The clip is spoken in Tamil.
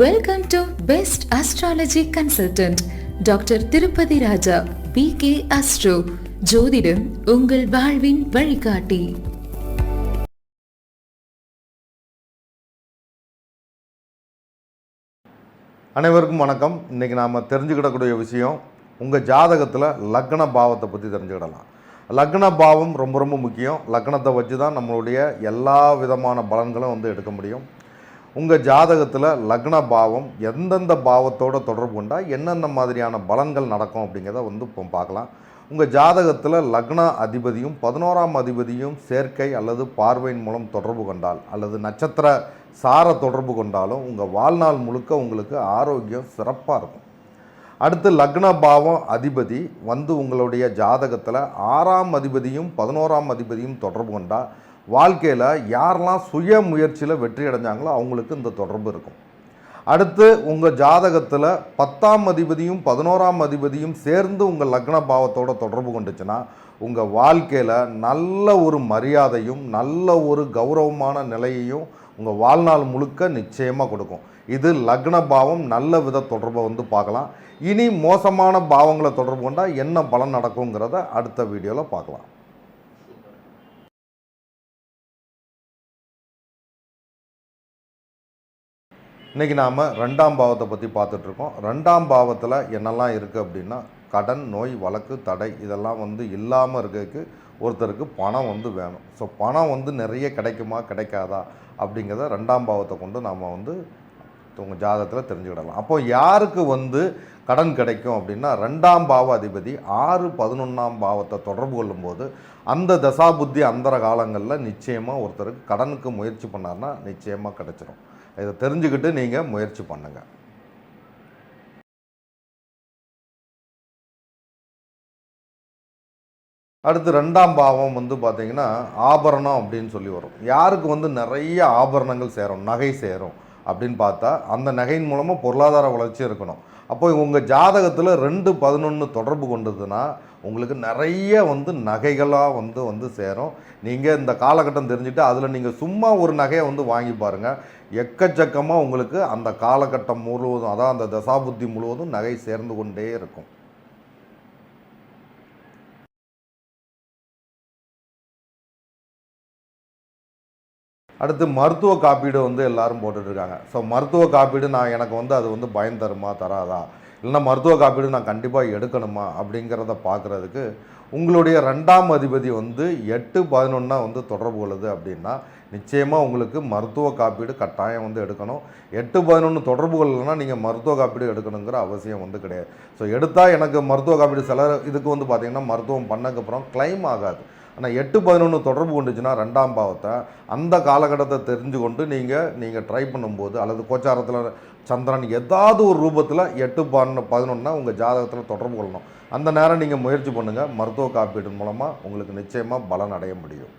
Welcome to best astrology consultant doctor Tirupati Raja B K astro ஜோதிடம் உங்கள் வாழ்வின் வழிகாட்டி அனைவருக்கும் வணக்கம். இன்றைக்கி நாம் தெரிஞ்சுக்கிடக்கூடிய விஷயம் உங்கள் ஜாதகத்தில் லக்ன பாவத்தை பற்றி தெரிஞ்சுக்கிடலாம். லக்ன பாவம் ரொம்ப ரொம்ப முக்கியம். லக்னத்தை வச்சு தான் நம்மளுடைய எல்லா விதமான பலன்களும் வந்து எடுக்க முடியும். உங்கள் ஜாதகத்தில் லக்ன பாவம் எந்தெந்த பாவத்தோட தொடர்பு கொண்டால் என்னென்ன மாதிரியான பலன்கள் நடக்கும் அப்படிங்கிறத வந்து இப்போ பார்க்கலாம். உங்கள் ஜாதகத்தில் லக்ன அதிபதியும் பதினோராம் அதிபதியும் சேர்க்கை அல்லது பார்வையின் மூலம் தொடர்பு கொண்டால் அல்லது நட்சத்திர சார தொடர்பு கொண்டாலும் உங்கள் வாழ்நாள் முழுக்க உங்களுக்கு ஆரோக்கியம் சிறப்பாக இருக்கும். அடுத்து லக்ன பாவம் அதிபதி வந்து உங்களுடைய ஜாதகத்தில் ஆறாம் அதிபதியும் பதினோராம் அதிபதியும் தொடர்பு கொண்டால் வாழ்க்கையில் யாரெல்லாம் சுய முயற்சியில் வெற்றி அடைஞ்சாங்களோ அவங்களுக்கு இந்த தொடர்பு இருக்கும். அடுத்து உங்கள் ஜாதகத்தில் பத்தாம் அதிபதியும் பதினோராம் அதிபதியும் சேர்ந்து உங்கள் லக்ன பாவத்தோட தொடர்பு கொண்டுச்சுன்னா உங்கள் வாழ்க்கையில் நல்ல ஒரு மரியாதையும் நல்ல ஒரு கௌரவமான நிலையையும் உங்கள் வாழ்நாள் முழுக்க நிச்சயமாக கொடுக்கும். இது லக்ன பாவம் நல்ல வித தொடர்பை வந்து பார்க்கலாம். இனி மோசமான பாவங்களை தொடர்பு கொண்டால் என்ன பலன் நடக்குங்கிறத அடுத்த வீடியோவில் பார்க்கலாம். இன்றைக்கி நாம் ரெண்டாம் பாவத்தை பற்றி பார்த்துட்ருக்கோம். ரெண்டாம் பாவத்தில் என்னெல்லாம் இருக்குது அப்படின்னா கடன் நோய் வழக்கு தடை இதெல்லாம் வந்து இல்லாமல் இருக்கிறதுக்கு ஒருத்தருக்கு பணம் வந்து வேணும். ஸோ பணம் வந்து நிறைய கிடைக்குமா கிடைக்காதா அப்படிங்கிறத ரெண்டாம் பாவத்தை கொண்டு நாம் வந்து உங்கள் ஜாதகத்தில் தெரிஞ்சுக்கிடலாம். அப்போ யாருக்கு வந்து கடன் கிடைக்கும் அப்படின்னா ரெண்டாம் பாவ அதிபதி ஆறு பதினொன்றாம் பாவத்தை தொடர்பு கொள்ளும்போது அந்த தசாபுத்தி அந்தர காலங்களில் நிச்சயமாக ஒருத்தருக்கு கடனுக்கு முயற்சி பண்ணார்னா நிச்சயமாக கிடைச்சிடும் இதை தெரிஞ்சுக்கிட்டு நீங்கள் முயற்சி பண்ணுங்கள் அடுத்து ரெண்டாம் பாவம் வந்து பார்த்தீங்கன்னா ஆபரணம் அப்படின்னு சொல்லி வரும். யாருக்கு வந்து நிறைய ஆபரணங்கள் சேரும் நகை சேரும். அப்படின்னு பார்த்தா அந்த நகையின் மூலமாக பொருளாதார வளர்ச்சி இருக்கணும். அப்போ உங்கள் ஜாதகத்தில் ரெண்டு பதினொன்று தொடர்பு கொண்டதுன்னா உங்களுக்கு நிறைய வந்து நகைகளாக வந்து வந்து சேரும். நீங்கள் இந்த காலகட்டம் தெரிஞ்சுட்டு அதில் நீங்கள் சும்மா ஒரு நகையை வந்து வாங்கி பாருங்கள் எக்கச்சக்கமாக உங்களுக்கு அந்த காலகட்டம் முழுவதும் அதான் அந்த தசாபுத்தி முழுவதும் நகை சேர்ந்து கொண்டே இருக்கும். அடுத்து மருத்துவ காப்பீடு வந்து எல்லாரும் போட்டுட்ருக்காங்க. ஸோ மருத்துவ காப்பீடு நான் எனக்கு வந்து அது வந்து பயன் தருமா தராதா? இல்லைன்னா மருத்துவ காப்பீடு நான் கண்டிப்பாக எடுக்கணுமா அப்படிங்கிறத பார்க்குறதுக்கு உங்களுடைய ரெண்டாம் அதிபதி வந்து எட்டு பதினொன்னா வந்து தொடர்பு கொள்ளுது அப்படின்னா நிச்சயமாக உங்களுக்கு மருத்துவ காப்பீடு கட்டாயம் வந்து எடுக்கணும். எட்டு பதினொன்று தொடர்பு கொள்ளலைன்னா நீங்கள் மருத்துவ காப்பீடு எடுக்கணுங்கிற அவசியம் வந்து கிடையாது. ஸோ எடுத்தால் எனக்கு மருத்துவ காப்பீடு சில இதுக்கு வந்து பார்த்திங்கன்னா மருத்துவம் பண்ணக்கப்புறம் கிளைம் ஆகாது. ஆனால் எட்டு பதினொன்று தொடர்பு கொண்டுச்சுன்னா ரெண்டாம் பாவத்தை அந்த காலகட்டத்தை தெரிஞ்சு கொண்டு நீங்கள் நீங்கள் ட்ரை பண்ணும்போது அல்லது கோச்சாரத்தில் சந்திரன் ஏதாவது ஒரு ரூபத்தில் எட்டு பதினொன்று பதினொன்னா உங்கள் ஜாதகத்தில் தொடர்பு கொள்ளணும். அந்த நேரம் நீங்கள் முயற்சி பண்ணுங்கள் மருத்துவ காப்பீடு மூலமாக உங்களுக்கு நிச்சயமாக பலன் அடைய முடியும்.